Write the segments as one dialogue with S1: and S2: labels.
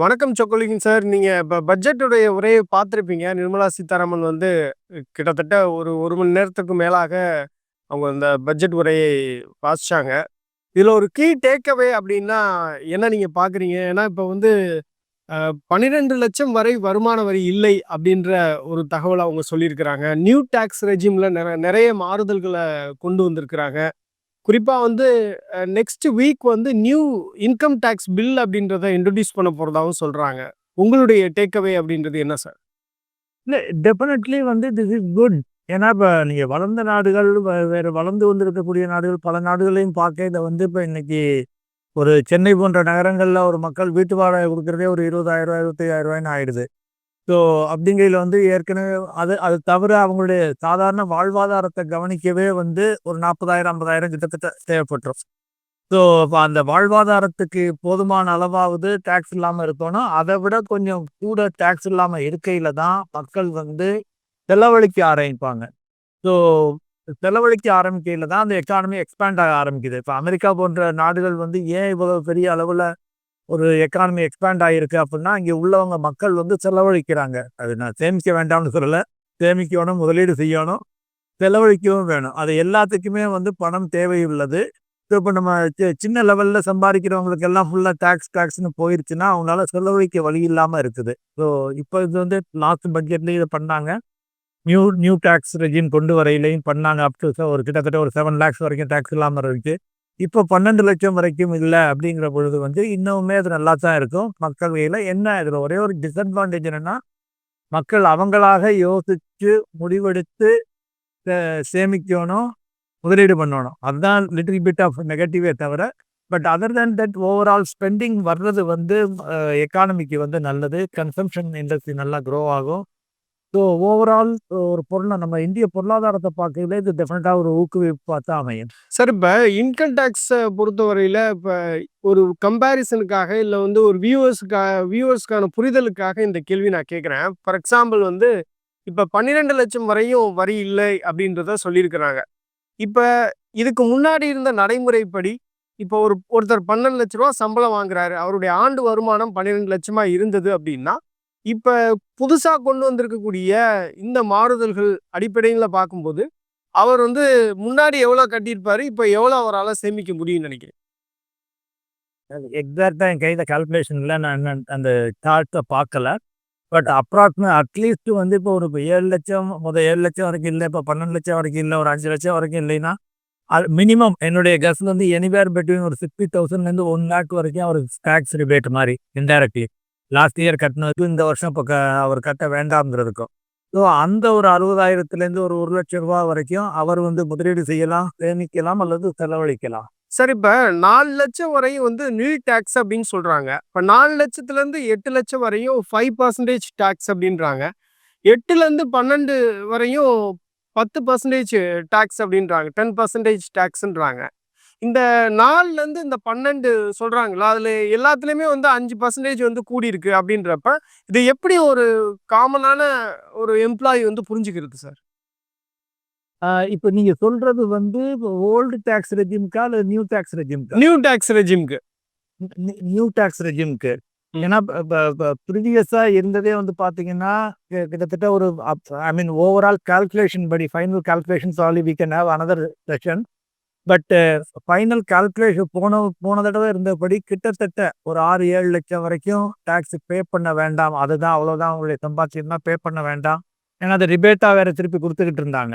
S1: வணக்கம் சொக்கலிங் சார். நீங்கள் இப்போ பட்ஜெட்டுடைய உரையை பார்த்துருப்பீங்க நிர்மலா சீதாராமன் வந்து கிட்டத்தட்ட ஒரு ஒரு மணி நேரத்துக்கு மேலாக அவங்க அந்த பட்ஜெட் உரையை வாசித்தாங்க இதில் ஒரு கீ டேக்அவே அப்படின்னா என்ன நீங்கள் பார்க்குறீங்க? ஏன்னா இப்போ வந்து பன்னிரெண்டு லட்சம் வரை வருமான வரி இல்லை அப்படின்ற ஒரு தகவலை அவங்க சொல்லியிருக்கிறாங்க. நியூ டேக்ஸ் ரெஜிமில் நிற நிறைய மாறுதல்களை கொண்டு வந்திருக்கிறாங்க. குறிப்பாக வந்து நெக்ஸ்ட் வீக் வந்து நியூ இன்கம் டேக்ஸ் பில் அப்படின்றத இன்ட்ரடியூஸ் பண்ண போகிறதாகவும் சொல்கிறாங்க உங்களுடைய டேக்அவே அப்படின்றது என்ன சார்?
S2: இல்லை டெஃபினெட்லி வந்து திஸ் இஸ் குட். ஏன்னா இப்போ நீங்கள் வளர்ந்த நாடுகள், வே வளர்ந்து வந்திருக்கக்கூடிய நாடுகள், பல நாடுகளையும் பார்க்க இதை வந்து இப்போ இன்றைக்கி ஒரு சென்னை போன்ற நகரங்களில் ஒரு மக்கள் வீட்டு வாடகை கொடுக்குறதே ஒரு ரூ. 20,000 ரூ. 25,000 ஆயிடுது. ஸோ அப்படிங்கையில் வந்து ஏற்கனவே அது அது தவிர அவங்களுடைய சாதாரண வாழ்வாதாரத்தை கவனிக்கவே வந்து ஒரு 40,000 50,000 கிட்டத்தட்ட தேவைப்பட்டுரும். ஸோ இப்போ அந்த வாழ்வாதாரத்துக்கு போதுமான அளவாவது டேக்ஸ் இல்லாமல் இருக்கணும். அதை விட கொஞ்சம் கூட டேக்ஸ் இல்லாமல் இருக்கையில் தான் மக்கள் வந்து செலவழிக்க ஆரம்பிப்பாங்க. ஸோ செலவழிக்க ஆரம்பிக்கையில் தான் அந்த எக்கானமி எக்ஸ்பேண்ட் ஆக ஆரம்பிக்குது. இப்போ அமெரிக்கா போன்ற நாடுகள் வந்து ஏன் இவ்வளோ பெரிய அளவில் ஒரு எக்கானமி எக்ஸ்பேண்ட் ஆகிருக்கு அப்படின்னா இங்கே உள்ளவங்க மக்கள் வந்து செலவழிக்கிறாங்க. அது நான் சேமிக்க வேண்டாம்னு சொல்லலை சேமிக்கணும், முதலீடு செய்யணும், செலவழிக்கவும் வேணும். அது எல்லாத்துக்குமே வந்து பணம் தேவை உள்ளது. ஸோ நம்ம சின்ன லெவலில் சம்பாதிக்கிறவங்களுக்கு எல்லாம் ஃபுல்லாக டேக்ஸ் டேக்ஸ்னு போயிருச்சுன்னா, அவங்களால செலவழிக்க வழி இல்லாமல் இருக்குது. ஸோ இப்போ இது வந்து லாஸ்ட் பட்ஜெட்லேயும் இதை பண்ணாங்க. நியூ நியூ டேக்ஸ் ரெஜிம் கொண்டு வரையிலையும் பண்ணாங்க. அப் டூ ஒரு கிட்டத்தட்ட ஒரு செவன் லேக்ஸ் வரைக்கும் டேக்ஸ் இல்லாமல் இருக்குது இப்போ 12,00,000 வரைக்கும் இல்லை அப்படிங்கிற பொழுது வந்து இன்னுமே அது நல்லா தான் இருக்கும். மக்கள் கையில என்ன இதில் ஒரே ஒரு டிஸ்அட்வான்டேஜ் என்னன்னா, மக்கள் அவங்களாக யோசித்து முடிவெடுத்து சே சேமிக்கணும், முதலீடு பண்ணணும். அதுதான் லிட்டில் பிட் ஆஃப் நெகட்டிவே தவிர, but other than that overall spending வர்றது வந்து எக்கானமிக்கு வந்து நல்லது. கன்சம்ஷன் இண்டஸ்ட்ரி நல்லா க்ரோ ஆகும். ஸோ ஓவரால் ஒரு பொருளை நம்ம இந்திய பொருளாதாரத்தை பார்க்கல இது டெஃபினட்டாக ஒரு ஊக்குவிப்பாக தான் அமையும்.
S1: சார் இப்போ இன்கம் டேக்ஸை பொறுத்தவரையில் இப்போ ஒரு கம்பேரிசனுக்காக இல்லை வந்து ஒரு வியூவர்ஸ்க்கா வியூவர்ஸ்க்கான புரிதலுக்காக இந்த கேள்வி நான் கேட்குறேன் ஃபார் எக்ஸாம்பிள் வந்து இப்போ பன்னிரெண்டு லட்சம் வரையும் வரி இல்லை அப்படின்றத சொல்லியிருக்கிறாங்க. இப்போ இதுக்கு முன்னாடி இருந்த நடைமுறைப்படி இப்போ ஒரு ஒருத்தர் பன்னெண்டு லட்ச ரூபா சம்பளம் வாங்குறாரு. அவருடைய ஆண்டு வருமானம் 12,00,000 இருந்தது அப்படின்னா இப்போ புதுசாக கொண்டு வந்திருக்கக்கூடிய இந்த மாறுதல்கள் அடிப்படையில பார்க்கும்போது, அவர் வந்து முன்னாடி எவ்வளோ கட்டியிருப்பார் இப்போ எவ்வளோ அவரால் சேமிக்க முடியும்னு
S2: நினைக்கிறேன் எக்ஸாக்டாக என் கையில் கால்குலேஷனில் நான் அந்த சார்ட்டை பார்க்கல. பட் அப்ராக்ஸிமே அட்லீஸ்ட் வந்து இப்போ ஒரு 7,00,000 மொத 7,00,000 வரைக்கும் இல்லை இப்போ 12,00,000 வரைக்கும் இல்லை ஒரு அஞ்சு லட்சம் வரைக்கும் இல்லைன்னா, அது மினிமம் என்னுடைய கஸ்ட் வந்து எனிவேர் பிட்வீன் ஒரு 60,000லேருந்து 1,00,000 வரைக்கும் அவருக்கு டேக்ஸ் ரிபேட் மாதிரி இன்டைரக்ட்லி. லாஸ்ட் இயர் கட்டினதுக்கு இந்த வருஷம் இப்போ க அவர் கட்ட வேண்டாம்ங்கிறதுக்கும். ஸோ அந்த ஒரு 60,000லேருந்து ஒரு லட்சம் ரூபாய் வரைக்கும் அவர் வந்து முதலீடு செய்யலாம், சேமிக்கலாம் அல்லது செலவழிக்கலாம்.
S1: சார் இப்ப 4,00,000 வரையும் வந்து நீட் டேக்ஸ் அப்படின்னு சொல்கிறாங்க இப்போ நாலு லட்சத்துலேருந்து எட்டு லட்சம் வரையும் ஃபைவ் பர்சன்டேஜ் டேக்ஸ் அப்படின்றாங்க எட்டுலேருந்து பன்னெண்டு வரையும் பத்து பர்சன்டேஜ் டேக்ஸ் அப்படின்றாங்க டென் பர்சன்டேஜ் டேக்ஸுன்றாங்க இந்த 4லேருந்து இந்த 12 சொல்றாங்கல்ல, அதுல எல்லாத்துலயுமே வந்து 5% வந்து கூடியிருக்கு அப்டின்றப்ப, இத எப்படி ஒரு காமனான ஒரு எம்ப்ளாயி வந்து புரிஞ்சுக்கிறது சார்?
S2: இப்ப நீங்க சொல்றது வந்து ஓல்டு டாக்ஸ் ரெஜிம்க்கா? இல்ல நியூ டாக்ஸ் ரெஜிம்க்கா?
S1: நியூ டாக்ஸ் ரெஜிம்க்கு.
S2: நியூ டாக்ஸ் ரெஜிம்க்கு. ஏன்னா ப ப ப ப்ரீவியஸா இருந்ததே வந்து பார்த்தீங்கன்னா, கிட்டத்தட்ட ஒரு ஐ மீன் ஓவரால் கால்குலேஷன் படி final calculations only we can have another session. But final calculation போன போன தடவை இருந்தபடி கிட்டத்தட்ட ஒரு 6, 7 லட்சம் வரைக்கும் டேக்ஸ் பே பண்ண வேண்டாம். அதுதான் அவ்வளோதான் அவங்களுடைய சம்பாத்தியம் தான் பே பண்ண வேண்டாம். ஏன்னா அதை ரிபேட்டா வேற திருப்பி கொடுத்துக்கிட்டு இருந்தாங்க.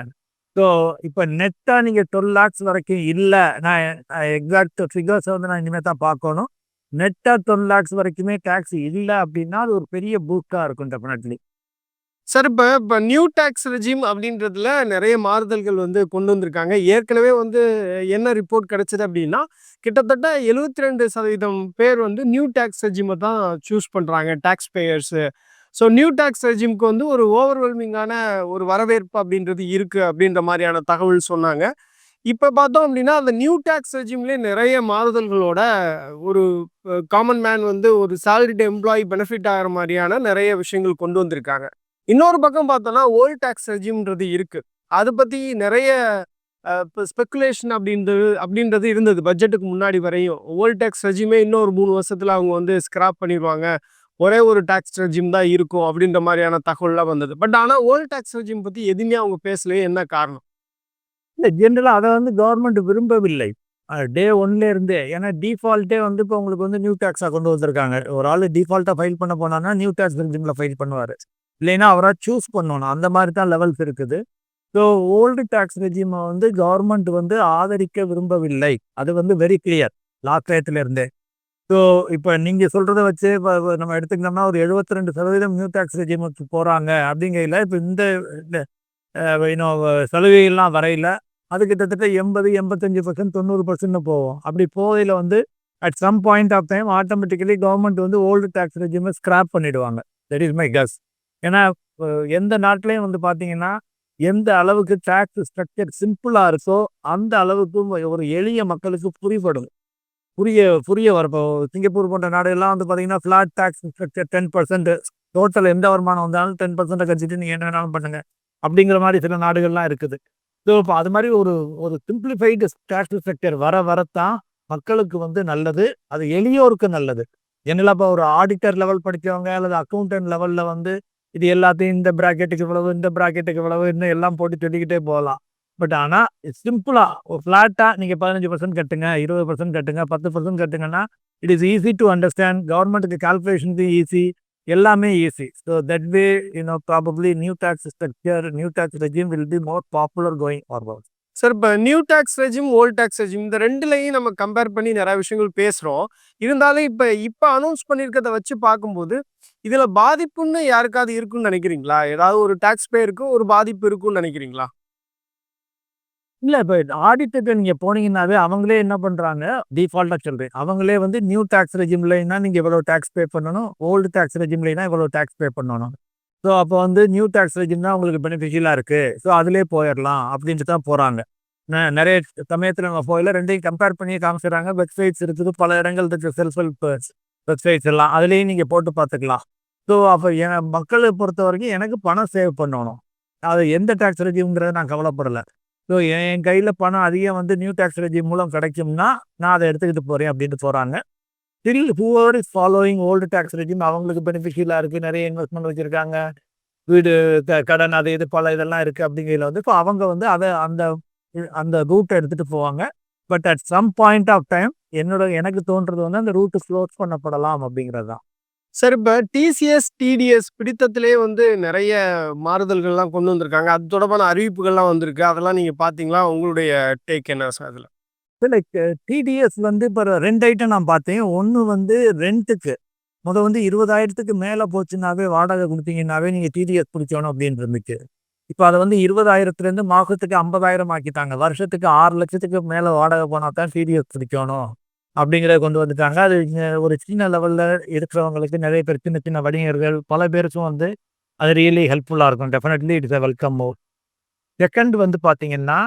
S2: ஸோ இப்போ நெட்டா நீங்க 12 லேக்ஸ் வரைக்கும் இல்லை நான் எக்ஸாக்ட் ஃபிகர்ஸை வந்து நான் இனிமேல் தான் பார்க்கணும். நெட்டா 12 லேக்ஸ் வரைக்குமே டேக்ஸ் இல்லை அப்படின்னா அது ஒரு பெரிய பூஸ்டாக இருக்கும் டெஃபினெட்லி.
S1: சார் இப்போ இப்போ நியூ டேக்ஸ் ரெஜிம் அப்படின்றதுல நிறைய மாறுதல்கள் வந்து கொண்டு வந்திருக்காங்க. ஏற்கனவே வந்து என்ன ரிப்போர்ட் கிடைச்சது அப்படின்னா கிட்டத்தட்ட 72% பேர் வந்து நியூ டேக்ஸ் ரெஜிமை தான் சூஸ் பண்ணுறாங்க taxpayers. So new tax ரெஜிம்க்கு வந்து ஒரு ஓவர்வெல்மிங்கான ஒரு வரவேற்பு அப்படின்றது இருக்குது அப்படின்ற மாதிரியான தகவல் சொன்னாங்க. இப்போ பார்த்தோம் அப்படின்னா அந்த நியூ டேக்ஸ் ரெஜிம்லேயே நிறைய மாறுதல்களோட ஒரு காமன் மேன் வந்து ஒரு சேலரிடு எம்ப்ளாயி பெனிஃபிட் ஆகிற மாதிரியான நிறைய விஷயங்கள் கொண்டு வந்திருக்காங்க. இன்னொரு பக்கம் பார்த்தோம்னா, ஓல்ட் டேக்ஸ் ரெஜிம்ன்றது இருக்கு. அதை பற்றி நிறைய அ இப்ப ஸ்பெகுலேஷன் அப்படின்றது இருந்தது பட்ஜெட்டுக்கு முன்னாடி வரையும். ஓல்ட் டேக்ஸ் ரெஜிமே இன்னொரு மூணு வருஷத்தில் அவங்க வந்து ஸ்கிராப் பண்ணிடுவாங்க. ஒரே ஒரு டேக்ஸ் ரெஜிம் தான் இருக்கும் அப்படின்ற மாதிரியான தகவல்லாம் வந்தது. பட் ஆனால் ஓல்ட் டேக்ஸ் ரெஜிம் பற்றி எதுவுமே அவங்க பேசலையே என்ன காரணம்?
S2: இல்லை ஜென்ரலாக அதை வந்து கவர்மெண்ட் விரும்பவில்லை. டே ஒன்லேருந்தே ஏன்னா டிஃபால்ட்டே வந்து இப்போ உங்களுக்கு வந்து நியூ டேக்ஸாக கொண்டு வந்திருக்காங்க. ஒரு ஆள் டிஃபால்ட்டாக ஃபைல் பண்ண போனான்னா நியூ டேக்ஸ் ரெஜிமில் ஃபைல் பண்ணுவார். இல்லைன்னா அவராக சூஸ் பண்ணணும். அந்த மாதிரி தான் லெவல்ஸ் இருக்குது ஸோ ஓல்டு டேக்ஸ் ரெஜிமை வந்து கவர்மெண்ட் வந்து ஆதரிக்க விரும்பவில்லை. அது வந்து வெரி கிளியர் லாஸ்ட் ஸோ இப்போ நீங்கள் சொல்கிறத வச்சு இப்போ நம்ம எடுத்துக்கிட்டோம்னா ஒரு 72% ரெண்டு சதவீதம் நியூ டேக்ஸ் ரெஜிமுக்கு போகிறாங்க அப்படிங்கையில் இப்போ இந்த இன்னும் சலுகைகள்லாம் வரையில அது கிட்டத்தட்ட எண்பது எண்பத்தஞ்சு பர்சன்ட் தொண்ணூறு பர்சன்ட் போகும். அப்படி போகையில் வந்து at some point of time automatically government வந்து ஓல்டு டேக்ஸ் ரெஜிமை ஸ்கிராப் பண்ணிவிடுவாங்க தட் இஸ் மை கஸ் ஏன்னா எந்த நாட்டிலையும் வந்து பார்த்தீங்கன்னா எந்த அளவுக்கு டேக்ஸ் ஸ்ட்ரக்சர் சிம்பிளாக இருக்கோ அந்த அளவுக்கு ஒரு எளிய மக்களுக்கு புரியப்படும் புரிய புரிய வரப்போ சிங்கப்பூர் போன்ற நாடுகள்லாம் வந்து பார்த்தீங்கன்னா flat tax structure ten percent total எந்த வருமானம் வந்தாலும் டென் பர்சன்ட்டை கழிச்சிட்டு நீங்கள் என்ன வேணாலும் பண்ணுங்க அப்படிங்கிற மாதிரி சில நாடுகள்லாம் இருக்குது. ஸோ இப்போ அது மாதிரி ஒரு ஒரு சிம்பிளிஃபைடு டேக்ஸ் ஸ்ட்ரக்சர் வர வரத்தான் மக்களுக்கு வந்து நல்லது அது எளியோருக்கு நல்லது. என்னெல்லாம் இப்போ ஒரு ஆடிட்டர் லெவல் படித்தவங்க அல்லது அக்கௌண்டன்ட் லெவலில் வந்து இது எல்லாத்தையும் இந்த ப்ராக்கெட்டுக்கு இவ்வளவு இந்த ப்ராக்கெட்டுக்கு இவ்வளவு இன்னும் எல்லாம் போட்டு சொல்லிக்கிட்டே போகலாம். பட் ஆனால் சிம்பிளாக ஃப்ளாட்டாக நீங்கள் பதினஞ்சு பர்சன்ட் கட்டுங்க இருபது பர்சன்ட் கட்டுங்க பத்து percent கட்டுங்கன்னா it is easy to understand கவர்மெண்ட்டுக்கு கால்குலேஷன்ஸும் ஈஸி எல்லாமே easy so that way you know probably new tax structure new tax regime will be more popular going forward
S1: sir இப்போ new tax regime old tax regime இந்த ரெண்டுலையும் நம்ம compare பண்ணி நிறைய விஷயங்கள் பேசுகிறோம் இருந்தாலும் இப்போ இப்போ அனௌன்ஸ் பண்ணியிருக்கிறத வச்சு பார்க்கும்போது இதில் பாதிப்புன்னு யாருக்காவது இருக்குன்னு நினைக்கிறீங்களா? ஏதாவது ஒரு டேக்ஸ் பேருக்கு ஒரு பாதிப்பு இருக்குன்னு நினைக்கிறீங்களா?
S2: இல்லை இப்போ ஆடிட்டுக்கு நீங்கள் போனீங்கன்னாவே அவங்களே என்ன பண்ணுறாங்க டிஃபால்ட்டாக சொல்கிறேன் அவங்களே வந்து நியூ டேக்ஸ் ரெஜிம்லைன்னா நீங்கள் இவ்வளோ டேக்ஸ் பே பண்ணணும்? ஓல்டு டேக்ஸ் ரெஜிம்லைனா இவ்வளோ டேக்ஸ் பே பண்ணணும்? ஸோ அப்போ வந்து நியூ டேக்ஸ் ரெஜிம் தான் உங்களுக்கு பெனிஃபிஷியலாக இருக்குது ஸோ அதிலே போயிடலாம் அப்படின்ட்டு தான் போகிறாங்க நிறைய சமயத்தில் நம்ம போயில ரெண்டையும் கம்பேர் பண்ணி காமிச்சிடுறாங்க வெப்சைட்ஸ் இருக்குது பல இடங்கள் இருக்குது செல்ஃப் ஹெல்ப் வெப்சைட்ஸ் எல்லாம். அதுலேயும் நீங்கள் போட்டு பார்த்துக்கலாம். ஸோ அப்போ என் மக்களை பொறுத்த வரைக்கும் எனக்கு பணம் சேவ் பண்ணணும். அது எந்த டேக்ஸ் ரெஜிம்ங்கிறத நான் கவலைப்படலை. ஸோ என் கையில் பணம் அதிகம் வந்து நியூ டேக்ஸ் ரெஜிம் மூலம் கிடைக்கும்னா நான் அதை எடுத்துக்கிட்டு போகிறேன் அப்படின்ட்டு போகிறாங்க still whoever is following old tax regime அவங்களுக்கு பெனிஃபிஷியலாக இருக்குது நிறைய இன்வெஸ்ட்மெண்ட் வச்சுருக்காங்க. வீடு க- கடன் அது இது பல இதெல்லாம் இருக்குது அப்படிங்கையில் வந்து இப்போ அவங்க வந்து அதை அந்த அந்த ரூட்டை எடுத்துகிட்டு போவாங்க. But at some point of time என்னோட எனக்கு தோன்றது வந்து அந்த ரூட்டு க்ளோஸ் பண்ணப்படலாம் அப்படிங்கிறது தான்.
S1: சார் இப்போ டிசிஎஸ் டிடிஎஸ் பிடித்தத்திலே வந்து நிறைய மாறுதல்கள்லாம் கொண்டு வந்திருக்காங்க. அது தொடர்பான அறிவிப்புகள்லாம் வந்திருக்கு. அதெல்லாம் நீங்கள் பார்த்தீங்களா? உங்களுடைய டேக் என்ன சார் அதில்?
S2: லைக் டிடிஎஸ் வந்து இப்போ ரெண்டு ஐட்டம் நான் பார்த்தேன். ஒன்று வந்து ரெண்ட்டுக்கு முதல் வந்து இருபதாயிரத்துக்கு மேலே போச்சுன்னாவே வாடகை கொடுத்தீங்கன்னாவே நீங்கள் டிடிஎஸ் பிடிச்சோணும் அப்படின்னு இருந்துச்சு இப்போ அதை வந்து இருபதாயிரத்துலேருந்து மாதத்துக்கு ஐம்பதாயிரம் ஆக்கிட்டாங்க. வருஷத்துக்கு ஆறு லட்சத்துக்கு மேலே வாடகை போனால் தான் டிடிஎஸ் பிடிக்கணும் அப்படிங்கிறத கொண்டு வந்துட்டாங்க. அது ஒரு சின்ன லெவலில் இருக்கிறவங்களுக்கு நிறைய பேர் சின்ன சின்ன வணிகர்கள் பல பேருக்கும் வந்து அது ரியலி ஹெல்ப்ஃபுல்லாக இருக்கும். Definitely it's a welcome more second வந்து பார்த்தீங்கன்னா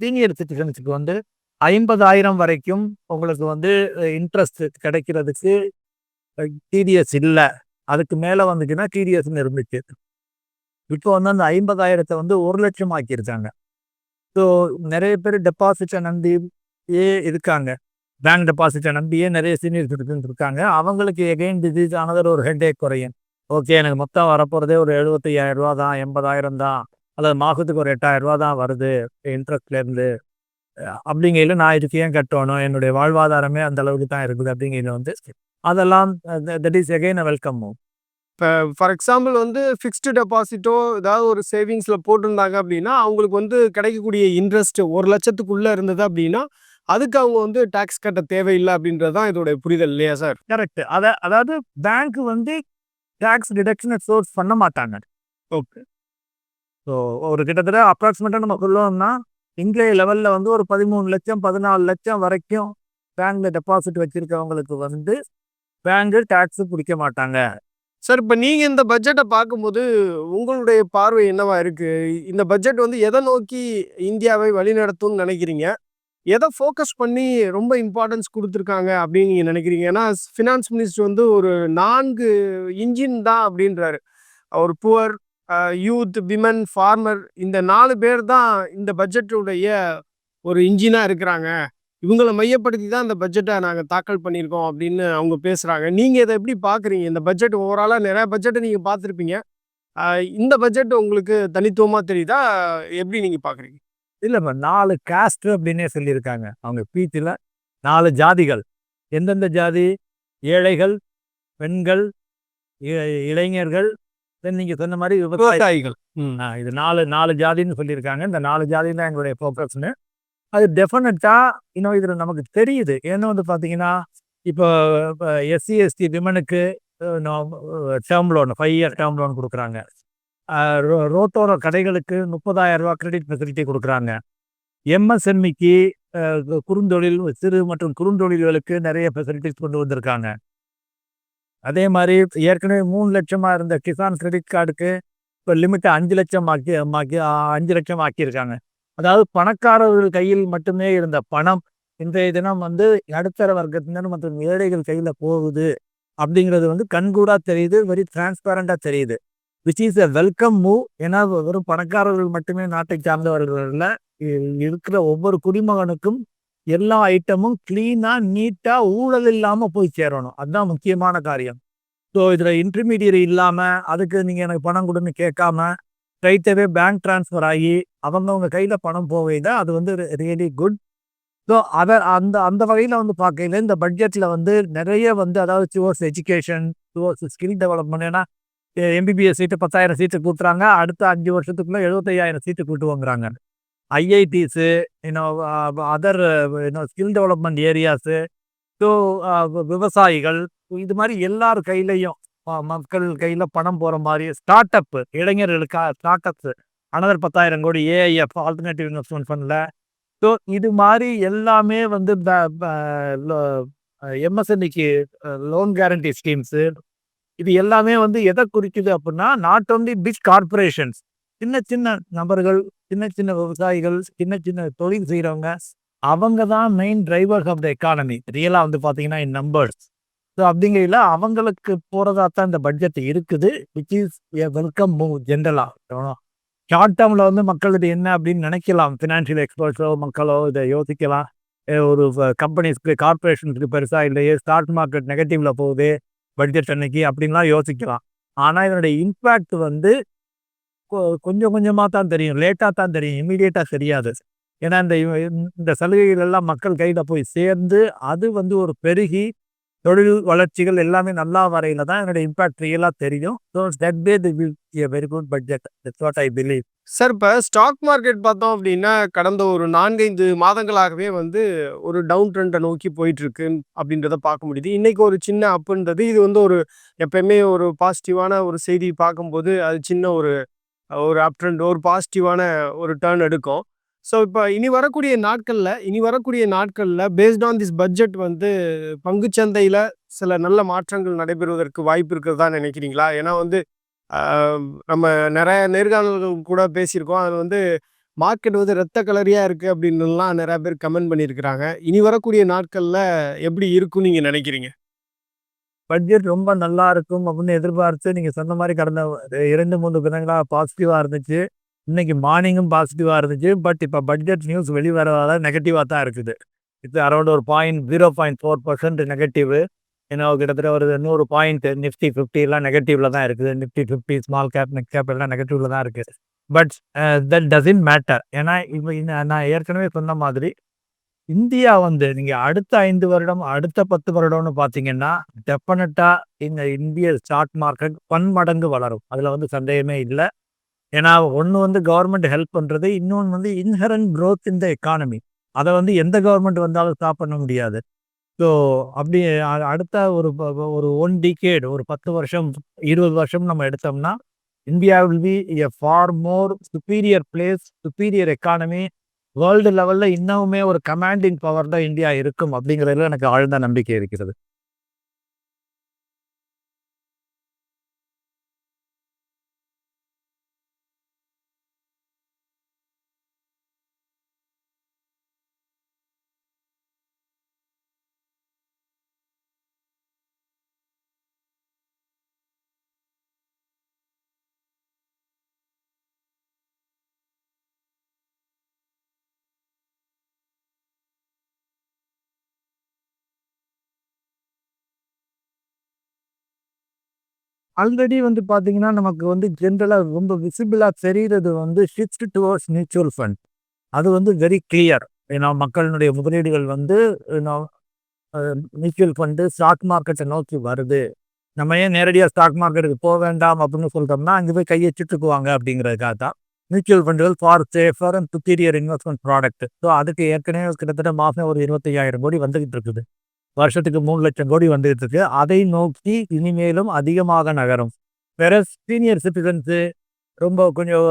S2: சீனியர் சிட்டிசன்ஸுக்கு வந்து ஐம்பதாயிரம் வரைக்கும் உங்களுக்கு வந்து இன்ட்ரெஸ்ட் கிடைக்கிறதுக்கு டிடிஎஸ் இல்லை. அதுக்கு மேலே வந்துச்சுன்னா டிடிஎஸ்ன்னு இருந்துச்சு. இப்போ வந்து அந்த ஐம்பதாயிரத்தை வந்து ஒரு லட்சம் ஆக்கியிருக்காங்க. ஸோ நிறைய பேர் டெபாசிட்டை நம்பி ஏ இருக்காங்க. பேங்க் டெபாசிட்டை நம்பியே நிறைய சீனியர் சிட்டிசன்ஸ் இருக்காங்க. அவங்களுக்கு எகைன் டிசீஸ் ஆனதில் ஒரு ஹெட்டேக் குறையும். ஓகே எனக்கு மொத்தம் வரப்போகிறதே ஒரு எழுபத்தையாயிரம் ரூபா தான் எண்பதாயிரம் தான். அல்லது மாதத்துக்கு ஒரு எட்டாயிரம் ரூபா தான் வருது இன்ட்ரெஸ்ட்லேருந்து அப்படிங்கையில் நான் இதுக்கு ஏன் கட்டணும்? என்னுடைய வாழ்வாதாரமே அந்த அளவுக்கு தான் இருக்குது அப்படிங்கையில் வந்து அதெல்லாம் தட் இஸ் எகைன் வெல்கம்
S1: இப்போ ஃபார் எக்ஸாம்பிள் வந்து ஃபிக்ஸ்டு டெபாசிட்டோ ஏதாவது ஒரு சேவிங்ஸில் போட்டிருந்தாங்க அப்படின்னா அவங்களுக்கு வந்து கிடைக்கக்கூடிய இன்ட்ரெஸ்ட் ஒரு லட்சத்துக்குள்ளே இருந்தது அப்படின்னா அதுக்கு அவங்க வந்து டேக்ஸ் கட்ட தேவையில்லை அப்படின்றது தான் இதோட புரிதல் இல்லையா சார்
S2: கரெக்ட் அத அதாவது பேங்க் வந்து டேக்ஸ் டிடக்ஷனை சோர்ஸ் பண்ண மாட்டாங்க.
S1: ஓகே
S2: ஸோ ஒரு கிட்டத்தட்ட அப்ராக்சிமேட்டாக நம்ம சொல்லணும்னா இந்திய லெவலில் வந்து ஒரு பதிமூணு லட்சம் பதினாலு லட்சம் வரைக்கும் பேங்க்ல டெபாசிட் வச்சிருக்கவங்களுக்கு வந்து பேங்க் டேக்ஸ் பிடிக்க மாட்டாங்க.
S1: சார் இப்போ நீங்கள் இந்த பட்ஜெட்டை பார்க்கும்போது உங்களுடைய பார்வை என்னவா இருக்குது இந்த பட்ஜெட் வந்து எதை நோக்கி இந்தியாவை வழிநடத்தும்னு நினைக்கிறீங்க? எதை ஃபோக்கஸ் பண்ணி ரொம்ப இம்பார்ட்டன்ஸ் கொடுத்துருக்காங்க அப்படின்னு நீங்கள் நினைக்கிறீங்க? ஏன்னா ஃபினான்ஸ் மினிஸ்டர் வந்து ஒரு நான்கு இன்ஜின் தான் அப்படின்றாரு. அவர் புவர் யூத் விமன் ஃபார்மர் இந்த நாலு பேர் தான் இந்த பட்ஜெட்டுடைய ஒரு இன்ஜினாக இருக்கிறாங்க இவங்களை மையப்படுத்தி தான் இந்த பட்ஜெட்டை நாங்கள் தாக்கல் பண்ணியிருக்கோம் அப்படின்னு அவங்க பேசுகிறாங்க நீங்கள் இதை எப்படி பார்க்குறீங்க? இந்த பட்ஜெட் ஓவராலாக நிறையா பட்ஜெட்டை நீங்கள் பார்த்துருப்பீங்க. இந்த பட்ஜெட் உங்களுக்கு தனித்துவமாக தெரியுதா? எப்படி நீங்கள் பார்க்குறீங்க?
S2: இல்லைப்பா நாலு காஸ்ட்டு அப்படின்னே சொல்லியிருக்காங்க. அவங்க ஸ்பீச்ல 4 ஜாதிகள். எந்தெந்த ஜாதி? ஏழைகள், பெண்கள், இளைஞர்கள், தென் நீங்க சொன்ன விவசாயி
S1: விவசாயிகள்.
S2: இது 4 4 ஜாதின்னு சொல்லியிருக்காங்க. இந்த 4 ஜாதி தான் எங்களுடைய ஃபோக்கஸ்ன்னு. அது டெஃபினட்டா இன்னும் இதுல நமக்கு தெரியுது. ஏன்னா வந்து பார்த்தீங்கன்னா, இப்போ SC, ST விமனுக்கு term loan 5 year term loan குடுக்குறாங்க. ரோட்டோர கடைகளுக்கு ரூ. 30,000 கிரெடிட் ஃபெசிலிட்டி குடுக்குறாங்க. எம்எஸ்எம்இக்கு குறுந்தொழில், சிறு மற்றும் குறுந்தொழில்களுக்கு நெறைய ஃபெசிலிட்டீஸ் கொண்டு வந்திருக்காங்க. அதே மாதிரி ஏற்கனவே மூணு லட்சமாக இருந்த கிசான் கிரெடிட் கார்டுக்கு இப்போ லிமிட்டை அஞ்சு லட்சம் ஆக்கி ஆக்கி 5,00,000 ஆக்கியிருக்காங்க. அதாவது பணக்காரர்கள் கையில் மட்டுமே இருந்த பணம், இன்றைய தினம் வந்து நடுத்தர வர்க்கத்தினர் மற்றும் ஏழைகள் கையில் போகுது. அப்படிங்கிறது வந்து கண்கூடா தெரியுது. வெரி டிரான்ஸ்பேரண்டாக தெரியுது. Which is a welcome move. ஏன்னா வெறும் பணக்காரர்கள் மட்டுமே நாட்டை சார்ந்தவர்கள் இருக்கிற ஒவ்வொரு குடிமகனுக்கும் எல்லா ஐட்டமும் கிளீனாக நீட்டாக ஊழல் இல்லாமல் போய் சேரணும். அதுதான் முக்கியமான காரியம். ஸோ இதில் இன்டர்மீடியரி இல்லாமல் அதுக்கு நீங்கள் எனக்கு பணம் கொடுன்னு கேட்காம, ஸ்ட்ரெய்ட் பேங்க் ட்ரான்ஸ்ஃபர் ஆகி, அவங்கவங்க கையில் பணம் போகையில அது வந்து ரியலி குட். ஸோ அதை அந்த அந்த வகையில் வந்து பார்க்கையில் இந்த பட்ஜெட்டில் வந்து நிறைய வந்து அதாவது towards education, towards skill development ஏன்னா எம்பிபிஎஸ் சீட்டு 10,000 சீட்டு கூட்டுறாங்க. அடுத்த அஞ்சு வருஷத்துக்குள்ளே எழுபத்தையாயிரம் seat கூட்டுவோங்கிறாங்க. IITs, you other you skill development areas, so விவசாயிகள் இது மாதிரி எல்லார் கையிலையும் மக்கள் கையில் பணம் போகிற மாதிரி ஸ்டார்ட் அப்பு இளைஞர்களுக்கா ஸ்டார்ட் அப்ஸ் அனதர் 10,000 கோடி ஏஐஎஃப் ஆல்டர்னேட்டிவ் இன்வெஸ்ட்மெண்ட் ஃபண்டில் ஸோ இது மாதிரி எல்லாமே வந்து எம்எஸ்என்இக்கு லோன் கேரண்டி ஸ்கீம்ஸு இது எல்லாமே வந்து எதை குறிக்குது அப்படின்னா நாட் ஓன்லி பிக் கார்ப்பரேஷன்ஸ் சின்ன சின்ன நபர்கள், சின்ன சின்ன விவசாயிகள், சின்ன சின்ன தொழில் செய்கிறவங்க அவங்க தான் main drivers of the economy. ரியலாக வந்து பார்த்தீங்கன்னா இன் நம்பர்ஸ். ஸோ அப்படிங்கையில அவங்களுக்கு போகிறதா தான் இந்த பட்ஜெட் இருக்குது. Which is a welcome move ஜென்ரலாக ஷார்ட் டேர்மில் வந்து மக்களுக்கு என்ன அப்படின்னு நினைக்கலாம். ஃபினான்ஷியல் எக்ஸ்பர்ட்ஸோ, மக்களோ இதை யோசிக்கலாம். ஒரு கம்பெனிஸ்க்கு, கார்ப்பரேஷன்ஸ்க்கு பெருசாக இல்லையே, ஸ்டாக் மார்க்கெட் நெகட்டிவ்ல போகுது. பட்ஜெட் அன்னைக்கு அப்படின்லாம் யோசிக்கலாம். ஆனால் இதனுடைய இம்பேக்ட் வந்து கொஞ்சம் கொஞ்சமாக தான் தெரியும். லேட்டாக தான் தெரியும். இமீடியட்டாக தெரியாது. ஏன்னா இந்த இந்த சலுகைகள் எல்லாம் மக்கள் கையில் போய் சேர்ந்து, அது வந்து ஒரு பெருகி, தொழில் வளர்ச்சிகள் எல்லாமே நல்லா வரையில தான் என்னுடைய இம்பாக்ட் ரியலாக தெரியும். So that way the will a very good budget. That's what I believe.
S1: Sir இப்போ ஸ்டாக் மார்க்கெட் பார்த்தோம் அப்படின்னா, கடந்த ஒரு 4, 5 மாதங்களாகவே வந்து ஒரு டவுன் ட்ரெண்டை நோக்கி போயிட்டுருக்கு அப்படின்றத பார்க்க முடியுது. இன்னைக்கு ஒரு சின்ன அப்புன்றது இது வந்து ஒரு எப்பயுமே ஒரு பாசிட்டிவான ஒரு செய்தி பார்க்கும்போது, அது சின்ன ஒரு ஒரு அப் ட்ரெண்ட் ஒரு பாசிட்டிவான ஒரு டேர்ன் எடுக்கும். ஸோ இப்போ இனி வரக்கூடிய நாட்களில் இனி வரக்கூடிய நாட்களில் பேஸ்ட் ஆன் திஸ் பட்ஜெட் வந்து பங்குச்சந்தையில் சில நல்ல மாற்றங்கள் நடைபெறுவதற்கு வாய்ப்பு இருக்கிறதா நினைக்கிறீங்களா? ஏன்னா வந்து நம்ம நிறைய நேர்காணல்கள் கூட பேசியிருக்கோம். அது வந்து மார்க்கெட் வந்து ரத்த கலரியாக இருக்குது அப்படின்னுலாம் நிறையா பேர் கமெண்ட் பண்ணியிருக்கிறாங்க. இனி வரக்கூடிய நாட்களில் எப்படி இருக்கும்னு நீங்கள் நினைக்கிறீங்க?
S2: பட்ஜெட் ரொம்ப நல்லா இருக்கும் அப்படின்னு எதிர்பார்த்து நீங்கள் சொன்ன மாதிரி கடந்த 2, 3 தினங்களா பாசிட்டிவாக இருந்துச்சு. இன்னைக்கு மார்னிங்கும் பாசிட்டிவாக இருந்துச்சு. பட் இப்போ பட்ஜெட் நியூஸ் வெளிவரதால நெகட்டிவாக தான் இருக்குது. இது அரவுண்ட் ஒரு பாயிண்ட் 0.4% நெகட்டிவ். ஏன்னா கிட்டத்தட்ட ஒரு நூறு பாயிண்ட் நிஃப்டி 50 எல்லாம் நெகட்டிவ்ல தான் இருக்குது. நிஃப்டி 50 ஸ்மால் கேப், நெக் கேப் எல்லாம் நெகட்டிவில் தான் இருக்குது பட் தட் டசன்ட் மேட்டர். ஏன்னா இப்போ நான் ஏற்கனவே சொன்ன மாதிரி, இந்தியா வந்து நீங்க அடுத்த ஐந்து வருடம், அடுத்த 10 வருடம்னு பார்த்தீங்கன்னா, டெஃபினட்டா இந்த இந்திய ஸ்டாக் மார்க்கெட் பன்மடங்கு வளரும். அதுல வந்து சந்தேகமே இல்லை ஏன்னா ஒன்று வந்து கவர்மெண்ட் ஹெல்ப் பண்றது. இன்னொன்று வந்து இன்ஹெரன்ட் குரோத் இன் த எக்கானமி. அதை வந்து எந்த கவர்மெண்ட் வந்தாலும் ஸ்டாப் பண்ண முடியாது. ஸோ அப்படி அடுத்த ஒரு ஒரு ஒன் டிகேட் ஒரு 10 வருஷம், 20 வருஷம் நம்ம எடுத்தோம்னா, India will be a far more superior place, superior economy. World லெவலில் இன்னமுமே ஒரு கமாண்டிங் பவர் தான் இந்தியா இருக்கும் அப்படிங்கிறதுல எனக்கு ஆழ்ந்த நம்பிக்கை இருக்கிறது. ஆல்ரெடி வந்து பார்த்தீங்கன்னா நமக்கு வந்து ஜென்ரலாக ரொம்ப விசிபிளாக தெரிகிறது வந்து ஷிஃப்ட் டுவர்ட்ஸ் மியூச்சுவல் ஃபண்ட் அது வந்து வெரி கிளியர் ஏன்னா மக்களினுடைய முதலீடுகள் வந்து மியூச்சுவல் ஃபண்டு ஸ்டாக் மார்க்கெட்டை நோக்கி வருது. நம்ம ஏன் நேரடியாக ஸ்டாக் மார்க்கெட்டுக்கு போக வேண்டாம் அப்படின்னு சொல்லிட்டோம்னா அங்கே போய் கையை சுட்டுக்குவாங்க அப்படிங்கிறதுக்காக தான். Mutual ஃபண்டுகள் far safer and superior investment product so அதுக்கு ஏற்கனவே கிட்டத்தட்ட மாதம் ஒரு இருபத்தையாயிரம் கோடி வந்துகிட்டு இருக்குது. வருஷத்துக்கு மூணு லட்சம் கோடி வந்துகிட்டு இருக்கு அதை நோக்கி இனிமேலும் அதிகமாக நகரும். வேற சீனியர் சிட்டிசன்ஸு ரொம்ப கொஞ்சம்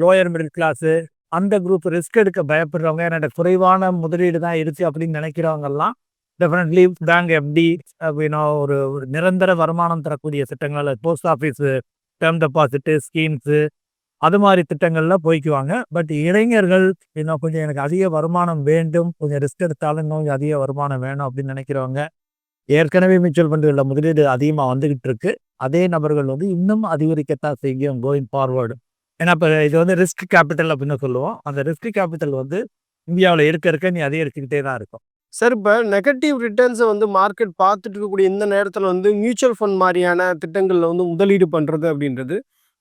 S2: லோயர் மிடில் கிளாஸு அந்த குரூப் ரிஸ்க் எடுக்க பயப்படுறவங்க என்னோட குறைவான முதலீடு தான் இருக்கு அப்படின்னு நினைக்கிறவங்கெல்லாம் டெஃபினெட்லி பேங்க் எஃப்டி அப்படின்னா ஒரு ஒரு நிரந்தர வருமானம் தரக்கூடிய திட்டங்கள் post office term deposit schemes அது மாதிரி திட்டங்கள்ல போய்க்குவாங்க. பட் இளைஞர்கள் இன்னும் கொஞ்சம் எனக்கு அதிக வருமானம் வேண்டும். கொஞ்சம் ரிஸ்க் எடுத்தாலும் இன்னும் கொஞ்சம் அதிக வருமானம் வேணும் அப்படின்னு நினைக்கிறவங்க ஏற்கனவே மியூச்சுவல் ஃபண்டுகளில் முதலீடு அதிகமாக வந்துகிட்டு இருக்கு. அதே நபர்கள் வந்து இன்னும் அதிகரிக்கத்தான் செய்யும் கோயிங் ஃபார்வர்டு ஏன்னா இப்போ இது வந்து ரிஸ்க் கேபிட்டல் அப்படின்னு சொல்லுவோம். அந்த ரிஸ்க் கேபிட்டல் வந்து இந்தியாவில் இருக்க இருக்க நீ அதிகரிச்சுக்கிட்டே தான் இருக்கும்.
S1: சார் இப்போ நெகட்டிவ் ரிட்டர்ன்ஸை வந்து மார்க்கெட் பார்த்துட்டு இருக்கக்கூடிய இந்த நேரத்தில் வந்து மியூச்சுவல் ஃபண்ட் மாதிரியான திட்டங்களில் வந்து முதலீடு பண்ணுறது அப்படின்றது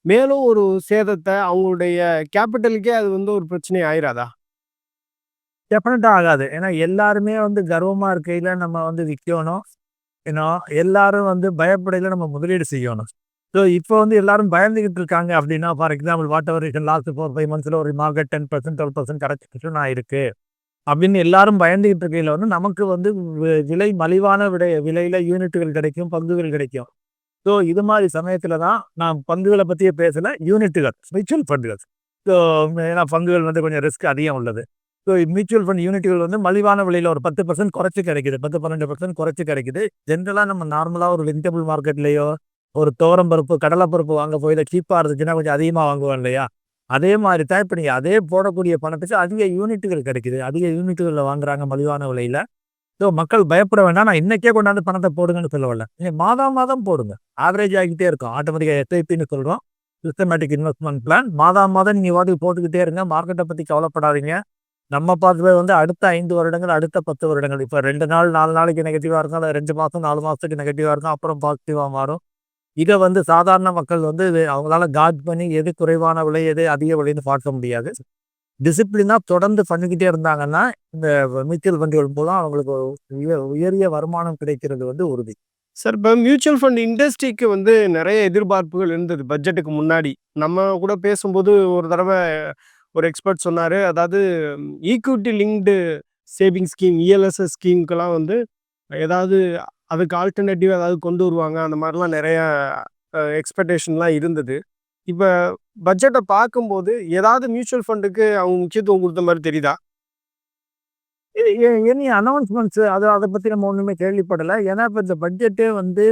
S1: மேலும் ஒரு சேதத்தை அவங்களுடைய கேபிட்டலுக்கே அது வந்து ஒரு பிரச்சனை ஆயிராதா?
S2: டெஃபினட்டாக ஆகாது. ஏன்னா எல்லாருமே வந்து கர்வமாக இருக்கையில் நம்ம வந்து விற்கணும் ஏன்னா எல்லாரும் வந்து பயப்படையில் நம்ம முதலீடு செய்யணும். ஸோ இப்போ வந்து எல்லாரும் பயந்துக்கிட்டு இருக்காங்க அப்படின்னா for example whatever is last four five மந்த்ஸில் ஒரு market ten percent twelve percent correct ஆயிருக்கு. அப்படின்னு எல்லாரும் பயந்துகிட்டு இருக்கையில் வந்து நமக்கு வந்து விலை மலிவான விடை விலையில் யூனிட்டுகள் கிடைக்கும் பங்குகள் கிடைக்கும். ஸோ இது மாதிரி சமயத்தில் தான் நான் பங்குகளை பற்றியே பேசலை யூனிட்டுகள் மியூச்சுவல் ஃபண்டுகள் ஸோ ஏன்னா பங்குகள் வந்து கொஞ்சம் ரிஸ்க் அதிகம் உள்ளது. ஸோ மியூச்சுவல் ஃபண்ட் யூனிட்டுகள் வந்து மலிவான விலையில் ஒரு பத்து பர்சன்ட் குறைச்சி கிடைக்குது. பத்து பன்னெண்டு பர்சன்ட் குறைச்சி கிடைக்குது. ஜென்ரலாக நம்ம நார்மலாக ஒரு வெஜிடபிள் மார்க்கெட்லேயோ ஒரு துவரம் பருப்பு கடலை பருப்பு வாங்க போய் சீப்பாக இருந்துச்சுன்னா கொஞ்சம் அதிகமாக வாங்குவோம் இல்லையா? அதே மாதிரி தான் இப்போ நீங்கள் அதே போடக்கூடிய பணத்துக்கு அதிக யூனிட்டுகள் கிடைக்குது. அதிக யூனிட்டுகளில் வாங்குறாங்க மலிவான விலையில். ஸோ மக்கள் பயப்பட வேண்டாம் நான் இன்னைக்கே கொண்டாந்து பணத்தை போடுங்கன்னு சொல்ல வரல நீங்கள் மாதம் மாதம் போடுங்க. ஆவரேஜ் ஆகிக்கிட்டே இருக்கும். ஆட்டோமேட்டிக்காக எஸ்ஐபின்னு சொல்கிறோம் சிஸ்டமேட்டிக் இன்வெஸ்ட்மெண்ட் பிளான் மாதம் மாதம் நீங்கள் வாட்டி போட்டுக்கிட்டே இருங்க. மார்க்கெட்டை பற்றி கவலைப்படாதீங்க. நம்ம பார்த்து வந்து அடுத்த ஐந்து வருடங்கள் அடுத்த பத்து வருடங்கள். இப்போ ரெண்டு நாள் நாலு நாளைக்கு நெகட்டிவாக இருக்கும். அல்லது ரெண்டு மாதம் நாலு மாதத்துக்கு நெகட்டிவாக இருக்கும். அப்புறம் பாசிட்டிவாக மாறும். இதை வந்து சாதாரண மக்கள் வந்து இது அவங்களால காட் பண்ணி எது குறைவான விலை எது அதிக விலைன்னு பார்க்க முடியாது. டிசிப்ளினாக தொடர்ந்து பண்ணிக்கிட்டே இருந்தாங்கன்னா இந்த மியூச்சுவல் ஃபண்டுகள் மூலம் அவங்களுக்கு உய- உயரிய வருமானம் கிடைக்கிறது வந்து உறுதி.
S1: சார் இப்போ மியூச்சுவல் ஃபண்ட் இண்டஸ்ட்ரிக்கு வந்து நிறைய எதிர்பார்ப்புகள் இருந்தது பட்ஜெட்டுக்கு முன்னாடி. நம்ம கூட பேசும்போது ஒரு தடவை ஒரு எக்ஸ்பர்ட் சொன்னார். அதாவது equity linked saving scheme ELSS ஸ்கீமுக்கெல்லாம் வந்து ஏதாவது அதுக்கு ஆல்டர்னேட்டிவ் ஏதாவது கொண்டு வருவாங்க. அந்த மாதிரிலாம் நிறையா எக்ஸ்பெக்டேஷன்லாம் இருந்தது. இப்போ பட்ஜெட்டை பார்க்கும்போது ஏதாவது மியூச்சுவல் ஃபண்டுக்கு அவங்க முக்கியத்துவம் கொடுத்த மாதிரி தெரியுதா?
S2: எனி அனௌன்ஸ்மெண்ட்ஸ் அது அதை பற்றி நம்ம ஒன்றுமே கேள்விப்படலை. ஏன்னா இப்போ இந்த பட்ஜெட்டே வந்து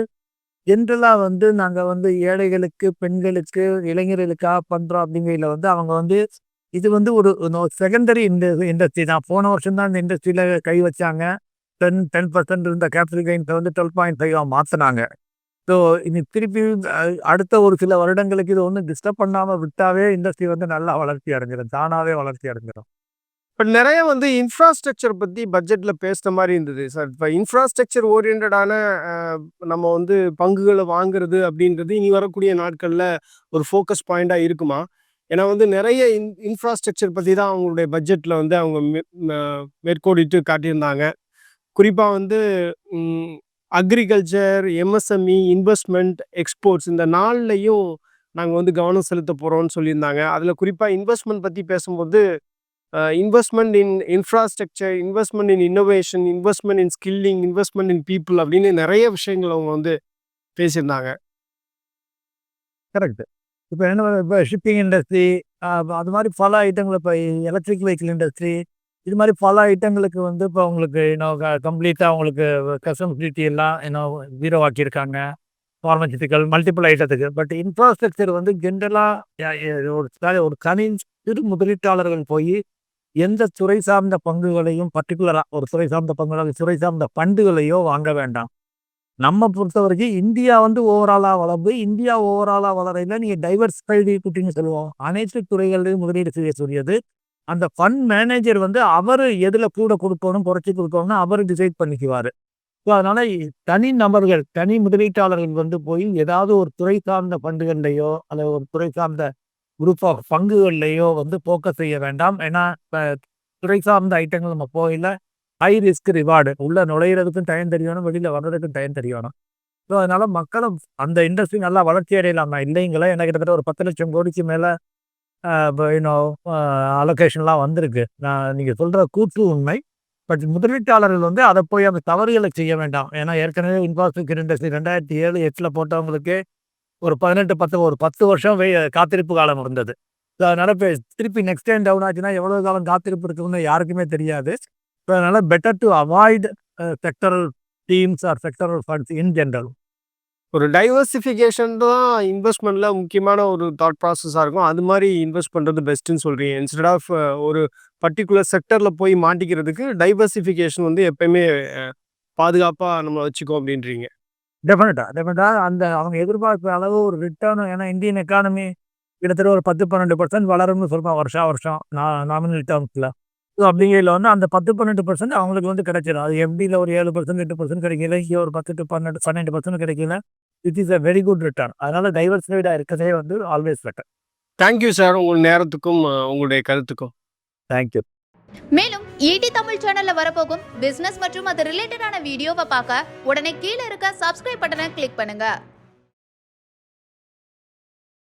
S2: ஜென்ரலாக வந்து நாங்கள் வந்து ஏழைகளுக்கு பெண்களுக்கு இளைஞர்களுக்காக பண்ணுறோம் அப்படிங்கிறதுல வந்து அவங்க வந்து இது வந்து ஒரு செகண்டரி இந்த இண்டஸ்ட்ரி தான். போன வருஷம் தான் இந்த இண்டஸ்ட்ரியில் கை வச்சாங்க. டென் டென் பர்சன்ட் இருந்த கேபிட்டல் கெயின்ஸை வந்து டுவெல் பாயிண்ட் ஃபைவாக மாற்றினாங்க ஸோ இனி திருப்பி அடுத்த ஒரு சில வருடங்களுக்கு இது ஒன்றும் டிஸ்டர்ப் பண்ணாமல் விட்டாவே இண்டஸ்ட்ரி வந்து நல்லா வளர்ச்சி அடைஞ்சிடும் தானாகவே வளர்ச்சி அடைஞ்சிடும்
S1: இப்போ நிறைய வந்து இன்ஃப்ராஸ்ட்ரக்சர் பற்றி பட்ஜெட்டில் பேசுகிற மாதிரி இருந்தது. சார் இப்போ இன்ஃப்ராஸ்ட்ரக்சர் ஓரியன்டான நம்ம வந்து பங்குகளை வாங்குறது அப்படின்றது இனி வரக்கூடிய நாட்களில் ஒரு ஃபோக்கஸ் பாயிண்ட்டாக இருக்குமா? ஏன்னா வந்து நிறைய இன் இன்ஃப்ராஸ்ட்ரக்சர் பற்றி தான் அவங்களுடைய பட்ஜெட்டில் வந்து அவங்க மே- காட்டியிருந்தாங்க. குறிப்பாக வந்து அக்ரிகல்ச்சர் எம்எஸ்எம்இ இன்வெஸ்ட்மெண்ட் எக்ஸ்போர்ட்ஸ் இந்த நாள்லையும் நாங்கள் வந்து கவனம் செலுத்த போகிறோம்னு சொல்லியிருந்தாங்க. அதில் குறிப்பாக இன்வெஸ்ட்மெண்ட் பற்றி பேசும்போது investment in infrastructure investment in innovation investment in skilling investment in people அப்படின்னு நிறைய விஷயங்கள் அவங்க வந்து பேசியிருந்தாங்க.
S2: கரெக்ட் இப்போ என்ன இப்போ ஷிப்பிங் இண்டஸ்ட்ரி அது மாதிரி பல ஐட்டங்கள் இப்போ எலக்ட்ரிக் வெஹிக்கிள் இண்டஸ்ட்ரி இது மாதிரி பல ஐட்டங்களுக்கு வந்து இப்போ உங்களுக்கு இன்னும் கம்ப்ளீட்டாக உங்களுக்கு கஸ்டம் டியூட்டி எல்லாம் இன்னும் ஜீரோ ஆக்கியிருக்காங்க ஃபார்மசிட்டிக்கல் மல்டிபிள் ஐட்டத்துக்கு பட் இன்ஃப்ராஸ்ட்ரக்சர் வந்து ஜென்ரலாக ஒரு ஒரு தனி சிறு முதலீட்டாளர்கள் போய் எந்த துறை சார்ந்த பங்குகளையும் பர்டிகுலராக ஒரு துறை சார்ந்த பங்குகளை துறை சார்ந்த பண்டுகளையோ வாங்க வேண்டாம். நம்ம பொறுத்த வரைக்கும் இந்தியா வந்து ஓவராலாக வளர்ந்து இந்தியா ஓவராலாக வளரையில் நீங்கள் டைவர்சிஃபைடு குட்டின்னு சொல்லுவோம். அனைத்து துறைகளிலும் முதலீடு செய்யக்கூடியது அந்த ஃபண்ட் மேனேஜர் வந்து அவர் எதில் கூட கொடுக்கணும் குறைச்சி கொடுக்கணும்னு அவர் டிசைட் பண்ணிக்குவார். ஸோ அதனால் தனி நபர்கள் தனி முதலீட்டாளர்கள் வந்து போய் ஏதாவது ஒரு துறை சார்ந்த ஃபண்டுகள்லையோ அல்லது ஒரு துறை சார்ந்த குரூப் ஆஃப் பங்குகள்லையோ வந்து ஃபோக்கஸ் செய்ய வேண்டாம். ஏன்னா இப்போ துறை சார்ந்த ஐட்டங்கள் நம்ம போயில ஹை ரிஸ்க் ரிவார்டு உள்ளே நுழையிறதுக்கும் டைம் தெரியணும் வெளியில் வர்றதுக்கும் டைம் தெரியணும் ஸோ அதனால் மக்களும் அந்த இண்டஸ்ட்ரி நல்லா வளர்ச்சி அடையலாம் நான் இல்லைங்களா? எனக்கு கிட்டத்தட்ட ஒரு பத்து லட்சம் கோடிக்கு மேலே இன்னும் அலோகேஷன்லாம் வந்திருக்கு. நான் நீங்கள் சொல்கிற கூற்று உண்மை. பட் முதலீட்டாளர்கள் வந்து அதை போய் அந்த தவறுகளை செய்ய வேண்டாம். ஏன்னா ஏற்கனவே இன்ஃப்ராஸ்ட்ரக்சர் இண்டஸ்ட்ரி ரெண்டாயிரத்தி ஏழு எட்டில் போட்டவங்களுக்கு ஒரு பதினெட்டு பத்து ஒரு பத்து வருஷம் வெய் காத்திருப்பு காலம் இருந்தது. ஸோ அதனால் இப்போ திருப்பி நெக்ஸ்ட் டைம் டவுன் ஆச்சுன்னா எவ்வளோ காலம் காத்திருப்பு இருக்குன்னு யாருக்குமே தெரியாது. ஸோ அதனால் better to avoid sectoral teams or sectoral funds in general
S1: ஒரு டைவர்சிஃபிகேஷன் தான் இன்வெஸ்ட்மெண்ட்டில் முக்கியமான ஒரு தாட் ப்ராசஸாக இருக்கும். அது மாதிரி இன்வெஸ்ட் பண்ணுறது பெஸ்ட்டுன்னு சொல்கிறீங்க இன்ஸ்டெட் ஆஃப் ஒரு பர்டிகுலர் செக்டரில் போய் மாட்டிக்கிறதுக்கு டைவர்சிஃபிகேஷன் வந்து எப்பயுமே பாதுகாப்பாக நம்ம வச்சுக்கோ அப்படின்றீங்க.
S2: டெஃபினட்டாக டெஃபினட்டாக அந்த அவங்க எதிர்பார்க்குற அளவு ஒரு ரிட்டர்ன் ஏன்னா இந்தியன் எக்கானமி கிட்டத்தட்ட ஒரு பத்து பன்னெண்டு பர்சன்ட் வளரும்னு சொல்லுவாங்க வருஷம் வருஷம் நான் நாமினல் டேர்ம்ஸில் ஸோ அப்படிங்கையில் வந்து அந்த பத்து பன்னெண்டு பர்சன்ட் அவங்களுக்கு வந்து கிடைச்சிடும் அது எஃப்டியில் ஒரு ஏழு பர்சன்ட் எட்டு பர்சன்ட் கிடைக்கல. இங்கே ஒரு பத்து டு பன்னெண்டு பன்னெண்டு பர்சன்ட் கிடைக்கல. It is a very good return அதனால டைவர்சிஃபைடாக இருக்கிறதே வந்து ஆல்வேஸ் பெட்டர்
S1: தேங்க்யூ சார் உங்கள் நேரத்துக்கும் உங்களுடைய கருத்துக்கும்.
S2: தேங்க்யூ
S3: மேலும் ஈடி தமிழ் சேனல்ல வரப்போகும் பிசினஸ் மற்றும் அது ரிலேட்டடான வீடியோவை பார்க்க உடனே கீழே இருக்க சப்ஸ்கிரைப் பட்டனை கிளிக் பண்ணுங்க.